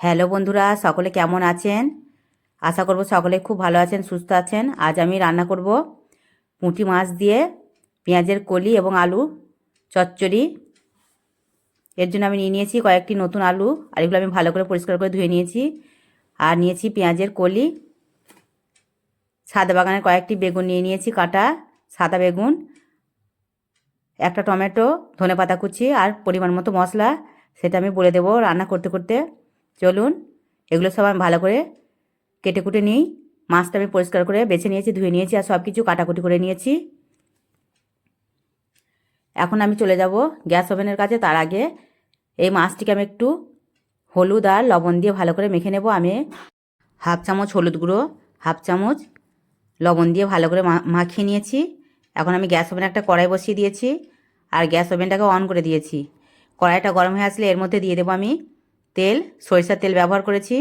Hello বন্ধুরা, সকলে কেমন আছেন? আশা করব সকলে খুব ভালো আছেন, সুস্থ আছেন। আজ আমি রান্না করব পুঁটি মাছ দিয়ে পেঁয়াজের কলি এবং আলু চচ্চড়ি। এর জন্য আমি নিয়ে নিয়েছি কয়েকটি নতুন আলু, আর এগুলো আমি ভালো করে পরিষ্কার করে ধুয়ে নিয়েছি। আর নিয়েছি পেঁয়াজের কলি। সাদা বাগানের কয়েকটি বেগুন নিয়ে নিয়েছি, কাটা, সাদা বেগুন, একটা টমেটো ধনে পাতা কুচি আর পরিমাণ মতো মশলা, সেটা আমি বলে দেবো রান্না করতে করতে। চলুন, এগুলো সব আমি ভালো করে কেটে কুটে নিই। মাছটা আমি পরিষ্কার করে বেছে নিয়েছি, ধুয়ে নিয়েছি আর সব কিছু কাটাকুটি করে নিয়েছি। এখন আমি চলে যাব গ্যাস ওভেনের কাছে। তার আগে এই মাছটিকে আমি একটু হলুদ আর লবণ দিয়ে ভালো করে মেখে নেব। আমি হাফ চামচ হলুদ গুঁড়ো, হাফ চামচ লবণ দিয়ে ভালো করে মাখিয়ে নিয়েছি। এখন আমি গ্যাস ওভেনে একটা কড়াই বসিয়ে দিয়েছি আর গ্যাস ওভেনটাকে অন করে দিয়েছি। কড়াইটা গরম হয়ে আসলে এর মধ্যে দিয়ে দেবো আমি তেল সরিষার তেল ব্যবহার করেছি।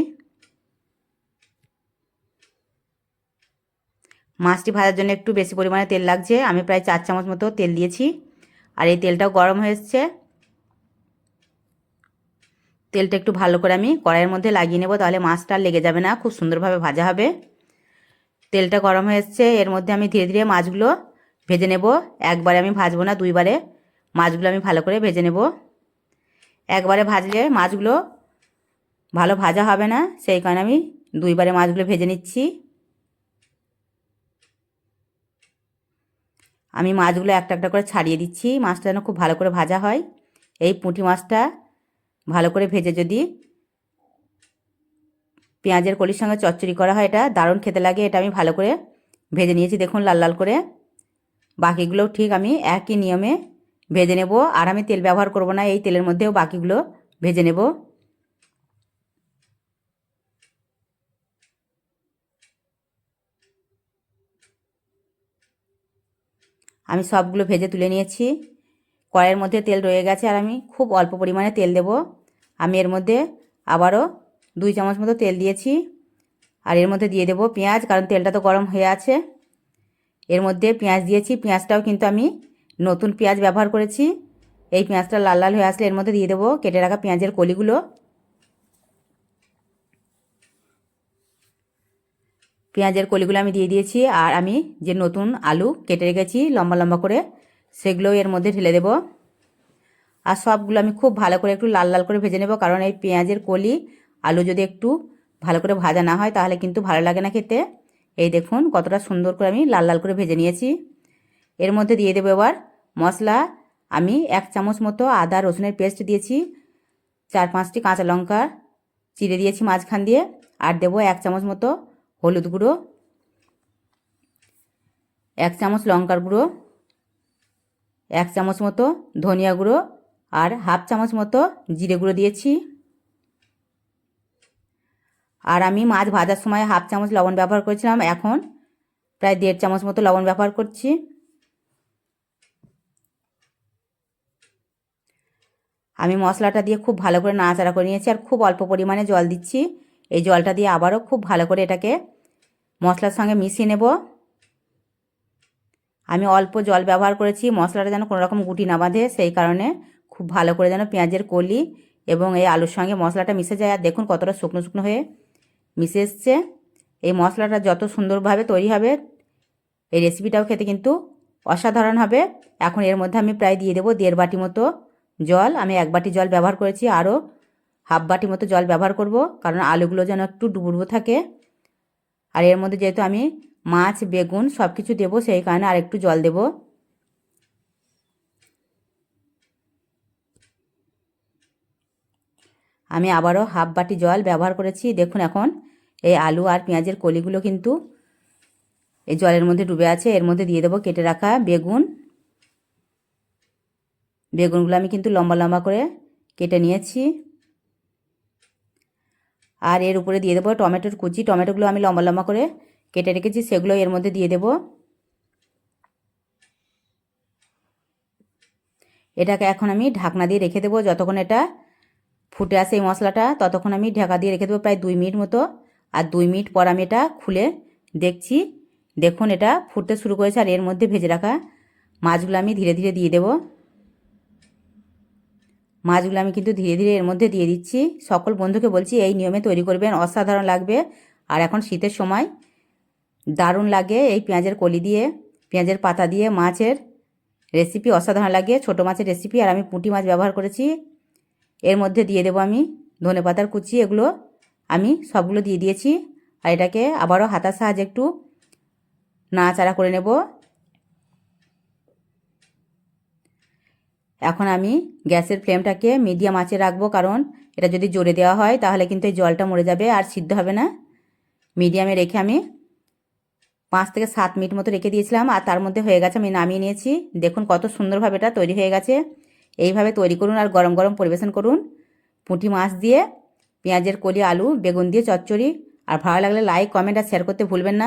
মাছটি ভাজার জন্য একটু বেশি পরিমাণে তেল লাগছে। আমি প্রায় চার চামচ মতো তেল দিয়েছি। আর এই তেলটাও গরম হয়ে এসছে। তেলটা একটু ভালো করে আমি কড়াইয়ের মধ্যে লাগিয়ে নেব, তাহলে মাছটা লেগে যাবে না, খুব সুন্দরভাবে ভাজা হবে। তেলটা গরম হয়ে এসছে। এর মধ্যে আমি ধীরে ধীরে মাছগুলো ভেজে নেব। একবারে আমি ভাজবো না, দুইবারে। মাছগুলো আমি ভালো করে ভেজে নেব। একবারে ভাজলে মাছগুলো ভালো ভাজা হবে না, সেই কারণে আমি দুইবারে মাছগুলো ভেজে নিচ্ছি। আমি মাছগুলো একটা একটা করে ছাড়িয়ে দিচ্ছি, মাছটা যেন খুব ভালো করে ভাজা হয়। এই পুঁটি মাছটা ভালো করে ভেজে যদি পেঁয়াজের কলির সঙ্গে চচ্চড়ি করা হয়, এটা দারুণ খেতে লাগে, এটা আমি ভালো করে ভেজে নিয়েছি, দেখুন লাল লাল করে। বাকিগুলোও ঠিক আমি একই নিয়মে ভেজে নেব, আর আমি তেল ব্যবহার করব না, এই তেলের মধ্যেও বাকিগুলো ভেজে নেব। আমি সবগুলো ভেজে তুলে নিয়েছি। কড়াইয়ের মধ্যে তেল রয়ে গেছে আর আমি খুব অল্প পরিমাণে তেল দেব। আমি এর মধ্যে আবারও দুই চামচ মতো তেল দিয়েছি। আর এর মধ্যে দিয়ে দেব পেঁয়াজ, কারণ তেলটা তো গরম হয়ে আছে। এর মধ্যে পেঁয়াজ দিয়েছি। পেঁয়াজটাও কিন্তু আমি নতুন পেঁয়াজ ব্যবহার করেছি। এই পেঁয়াজটা লাল লাল হয়ে আসলে এর মধ্যে দিয়ে দেবো। কেটে রাখা পেঁয়াজের কলিগুলো। পেঁয়াজের কলিগুলো আমি দিয়ে দিয়েছি আর আমি যে নতুন আলু কেটে রেখেছি লম্বা লম্বা করে সেগুলোও এর মধ্যে ঢেলে দেব। আর সবগুলো আমি খুব ভালো করে একটু লাল লাল করে ভেজে নেব, কারণ এই পেঁয়াজের কলি আলু যদি একটু ভালো করে ভাজা না হয় তাহলে কিন্তু ভালো লাগে না খেতে। এই দেখুন কতটা সুন্দর করে আমি লাল লাল করে ভেজে নিয়েছি। এর মধ্যে দিয়ে দেবো এবার মশলা। আমি এক চামচ মতো আদা রসুনের পেস্ট দিয়েছি, চার পাঁচটি কাঁচা লঙ্কা চিড়ে দিয়েছি মাঝখান দিয়ে, আর দেবো এক চামচ মতো হলুদ গুঁড়ো, এক চামচ লঙ্কার গুঁড়ো, এক চামচ মতো ধনিয়া গুঁড়ো আর হাফ চামচ মতো জিরে গুঁড়ো দিয়েছি। আর আমি মাছ ভাজার সময় হাফ চামচ লবণ ব্যবহার করেছিলাম, এখন প্রায় দেড় চামচ মতো লবণ ব্যবহার করছি। আমি মশলাটা দিয়ে খুব ভালো করে নাড়াচাড়া করে নিয়েছি আর খুব অল্প পরিমাণে জল দিচ্ছি। এই জলটা দিয়ে আবারও খুব ভালো করে এটাকে মশলার সঙ্গে মিশিয়ে নেব। আমি অল্প জল ব্যবহার করেছি, মশলাটা যেন কোনো রকম গুটি না বাঁধে, সেই কারণে খুব ভালো করে যেন পেঁয়াজের কলি এবং এই আলুর সঙ্গে মশলাটা মিশে যায়। আর দেখুন কতটা শুকনো শুকনো হয়ে মিশে এসছে। এই মশলাটা যত সুন্দরভাবে তৈরি হবে, এই রেসিপিটাও খেতে কিন্তু অসাধারণ হবে। এখন এর মধ্যে আমি প্রায় দিয়ে দেবো দেড় বাটি মতো জল। আমি এক বাটি জল ব্যবহার করেছি, আরও হাফ বাটি মতো জল ব্যবহার করব, কারণ আলুগুলো যেন একটু ডুবুডুবো থাকে। আর এর মধ্যে যেহেতু আমি মাছ, বেগুন সব কিছু দেবো, সেই কারণে আর একটু জল দেব। আমি আবারও হাফ বাটি জল ব্যবহার করেছি। দেখুন এখন এই আলু আর পেঁয়াজের কলিগুলো কিন্তু এই জলের মধ্যে ডুবে আছে। এর মধ্যে দিয়ে দেবো কেটে রাখা বেগুন। বেগুনগুলো আমি কিন্তু লম্বা লম্বা করে কেটে নিয়েছি। আর এর উপরে দিয়ে দেবো টমেটোর কুচি। টমেটোগুলো আমি লম্বা লম্বা করে কেটে রেখেছি, সেগুলো এর মধ্যে দিয়ে দেব। এটাকে এখন আমি ঢাকনা দিয়ে রেখে দেবো, যতক্ষণ এটা ফুটে আসে এই মশলাটা, ততক্ষণ আমি ঢাকা দিয়ে রেখে দেবো প্রায় দুই মিনিট মতো। আর দুই মিনিট পর আমি এটা খুলে দেখছি। দেখুন এটা ফুটতে শুরু করেছে আর এর মধ্যে ভেজে রাখা মাছগুলো আমি ধীরে ধীরে দিয়ে দেব। মাছগুলো আমি কিন্তু ধীরে ধীরে এর মধ্যে দিয়ে দিচ্ছি। সকল বন্ধুকে বলছি, এই নিয়মে তৈরি করবেন, অসাধারণ লাগবে। আর এখন শীতের সময়, দারুণ লাগে এই পেঁয়াজের কলি দিয়ে, পেঁয়াজের পাতা দিয়ে মাছের রেসিপি অসাধারণ লাগে। ছোটো মাছের রেসিপি আর আমি পুঁটি মাছ ব্যবহার করেছি। এর মধ্যে দিয়ে দেবো আমি ধনে পাতার কুচি, এগুলো আমি সবগুলো দিয়ে দিয়েছি। আর এটাকে আবারও হাতার সাহায্যে একটু নাড়াচাড়া করে নেব। এখন আমি গ্যাসের ফ্লেমটাকে মিডিয়াম আঁচে রাখব, কারণ এটা যদি জোরে দেওয়া হয় তাহলে কিন্তু এই জলটা মরে যাবে আর সিদ্ধ হবে না। মিডিয়ামে রেখে আমি পাঁচ থেকে সাত মিনিট মতো রেখে দিয়েছিলাম আর তার মধ্যে হয়ে গেছে আমি নামিয়ে নিয়েছি। দেখুন কত সুন্দরভাবে এটা তৈরি হয়ে গেছে। এইভাবে তৈরি করুন আর গরম গরম পরিবেশন করুন। পুঁটি মাছ দিয়ে, পেঁয়াজের কলি, আলু, বেগুন দিয়ে, চচ্চড়ি। আর ভালো লাগলে লাইক কমেন্ট আর শেয়ার করতে ভুলবেন না।